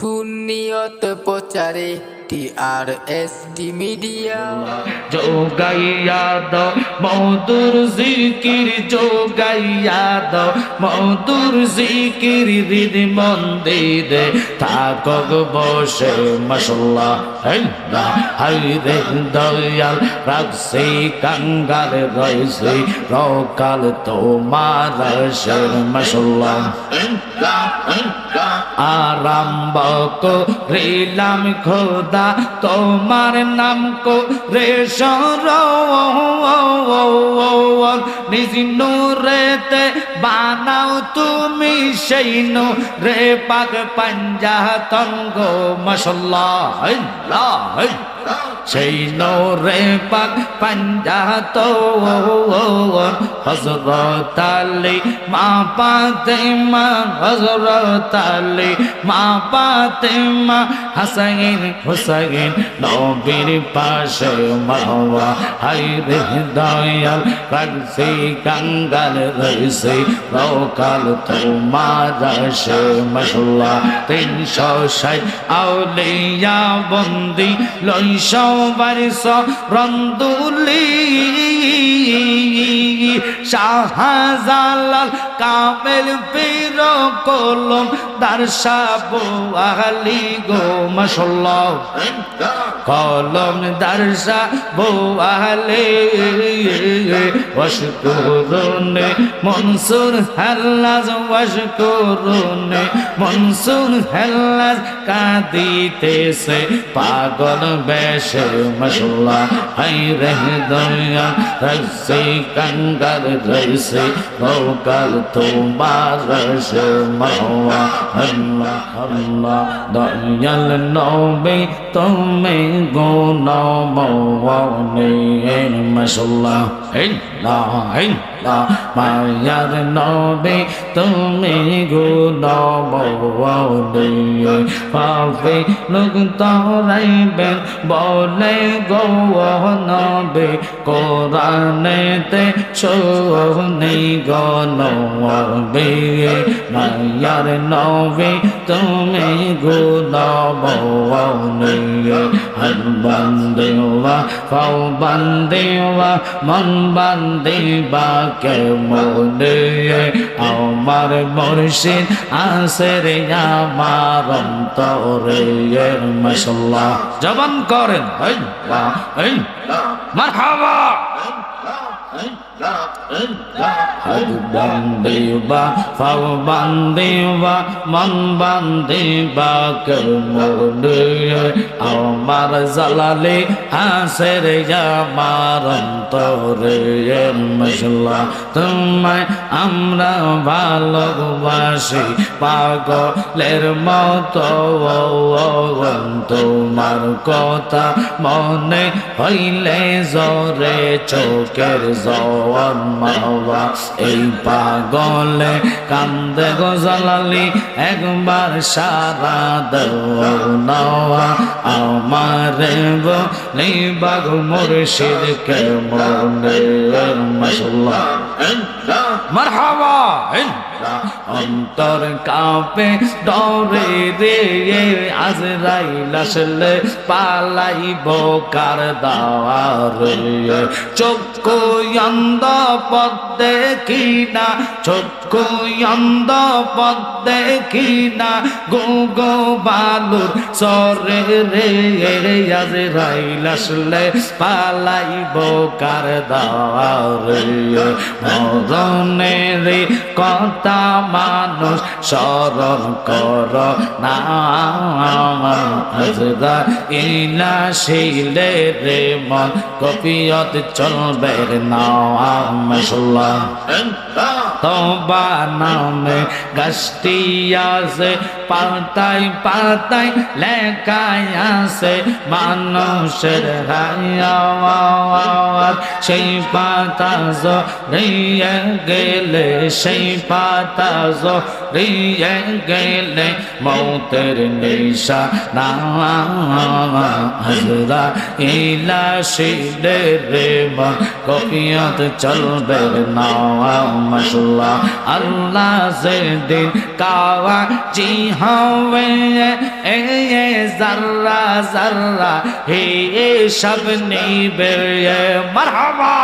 সুন্নিয়ত প্রচারে টিআরএসটি মিডিয়া যোগাইয়া দাও মধুর জিকির যোগাইয়া দাও মধুর জিকির হৃদ মন্দিরে থাকক বসে মশলা হাইরে দয়াল রাখছি কাঙ্গাল রয়েছে রকাল তোমার মশলা আরম্ভ করিলাম খোদা তোমার নাম কো রে নিজ রেতে বানাও তুমি সেই নো রে পাক পঞ্জাতঙ্গ মশলা সেই রে পাক পঞ্জাত হজরত আলী মা পাতে মা হজরত আলী মা পাতে মা, হাসাইন হুসাইন নবীর পাশে মাওয়া হাই রে দয়াল রাখছি, কাঙ্গাল রইছে লোকাল তোমার সে মশলা তিনশো ষাট আউলিয়া বন্দি লইশ বারিশ রন্দুলি শাহজালাল কামেল পীর কলম দারসাবু আহলি গো মশল্লা কলম দারসা বউ আহলে, ওয়াশকুরুনে মনসুর হাল্লাজ, ওয়াশকুরুনে মনসুর হাল্লাজ কাঁদিতেছে পাগল বেশে মশলা হাই রহ দয়া রসে কঙ্গল রসে ভোকাল তোমার রসে মহা আল্লাহ আল্লাহ দয়াল নবে তুমি গুণ মৌনে মশলা হেল্লা হেল্লা মায়ার নবে, তুমি গুণ পাবে লোক তরাইবেন বলে গো নবে। কোরআনেতে শোনে গনবে মায়ার নবে, তুমি গুণবনে হর বন্দেওয়া ফাও বন্দেওয়া মন বন্দেবা কে মনে আমার মুর্শিদ আসের আমার অন্তরে মশলা জবান করেন। মারহাবা হাত বান্দেবা ফাও বান্দেবা মন বান্দেবা কর্মনে আমার জালালে হাসের আমার অন্তরে মশলা তোমায় আমরা ভালোবাসি, পাগলের মতো। তোমার কথা মনে হইলে জরে চোখের জওয়ান মাওয়া এই পাগলে কান্দে গজালালি একবার সারা দেওয়া নাওয়া আমারে নেই বাগ মুর্শিদ কে মনে মশলা মারহাবা। অন্তর কাঁপে, ডরে রে আজরাইল আসলে পালাইব কার দাওয়ার চক্ষু অন্ধ পদ দেখি না চক্ষু অন্ধ পদ দেখি না গো গো বালুর সরে রে আজরাইল আসলে পালাইব কার দাওয়ার মরণের কথা মানুষ স্মরণ কর না। হজরা ইলা শিলে রে মন কপিয়ত চলবে না মশলা নামে গাছটি আছে, পাতায় পাতায় লেখায় আছে, মানুষের সেই পাতা গেলে সেই পাতা জড়িয়ে গেলে মৌতের নিশা না। হজরা ইলা শিলে রে মন কপিয়ত চলবে না। মশলা আল্লাহ সে দিন কাওয়া জি হবে, এ জাররা জাররা হে সব নিবে মারহাবা।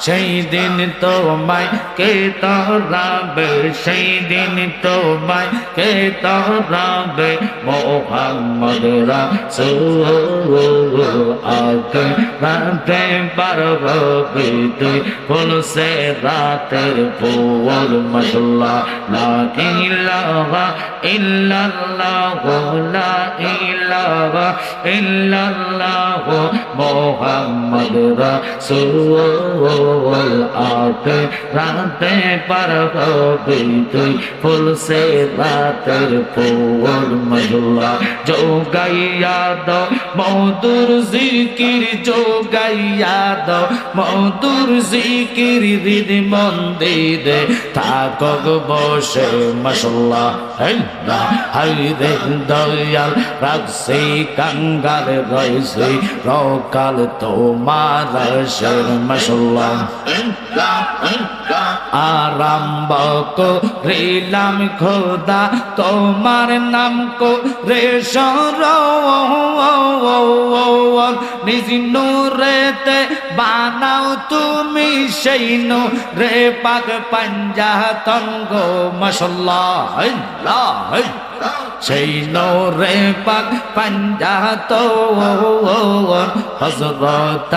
সেই দিন তোমায় কে তরাবে? সেই দিন তোমায় কে তরাবে? মোহাম্মদ রাসূল আগে রাতে পারবে তুই ফুলসে রাতের পোল মশলা, লা ইলাহা ইল্লাল্লাহ, লা মোহাম্মদ রাসূল আগে রাতে পারবে তুই ফুলসে রাতের পোল মশলা যোগাইয়া দাও, মধুর জিকির যোগাইয়া দাও, মধুর জিকির হৃদ মন্দিরে থাকক বসে মশলা হেল্লা হাইরে দয়াল রাখছি কাঙ্গাল রয়েছে রকাল তোমার শের মশলা আরম্ভ করিলাম খোদা তোমার নাম কো রে সর নিজ রেতে বানাও তুমি সেই নো রে পাক পাঞ্জা তঙ্গ মশলা না সেই রে পাক পাঞ্জা তো হজরত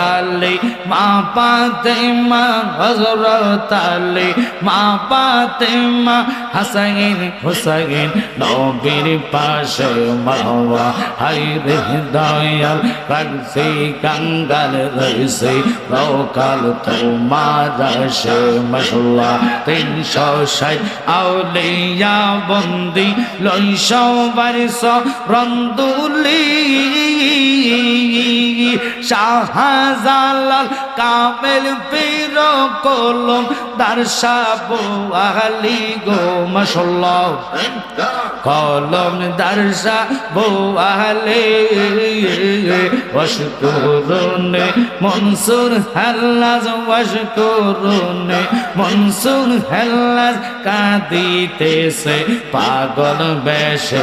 মা পাতে মা হজরত আলী মা পাতে মা হাসাইন হুসাইন, নবীর পাশে মাওয়া হাই রে দয়াল, রাখছি কাঙ্গাল রইছে রকাল তোমার সে মশলা তিনশো ষাট আউলিয়া বন্দি লইশ বারিশ রন্দুলি। শাহজালাল কামেল পীর কলম দারসাবু আহলি গো মশলা কলম দারসা বউ আহলে ওয়াশকুরুনে মনসুর হাল্লাজ ওয়াশকুরুনে মনসুর হাল্লাজ কাঁদিতেছে পাগল বেশে।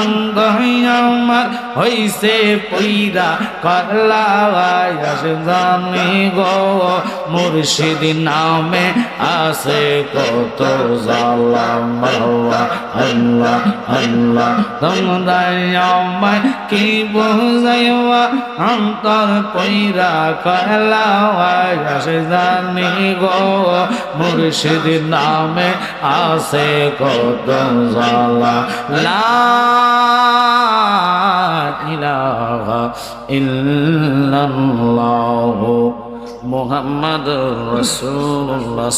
অঙ্গ আমার হইছে পইরা কহলা আস জানি গো। মুর্শিদ নামে আসে কত জালা মহলা আল্লাহ আল্লাহ তোমরা কি বুঝাইবা? অন্তর পইরা কহলা আসে জানি গো মুর্শিদ নামে আসে কত জালা লা ইলাহা ইল্লাল্লাহ। মুহাম্মাদুর রাসূলুল্লাহ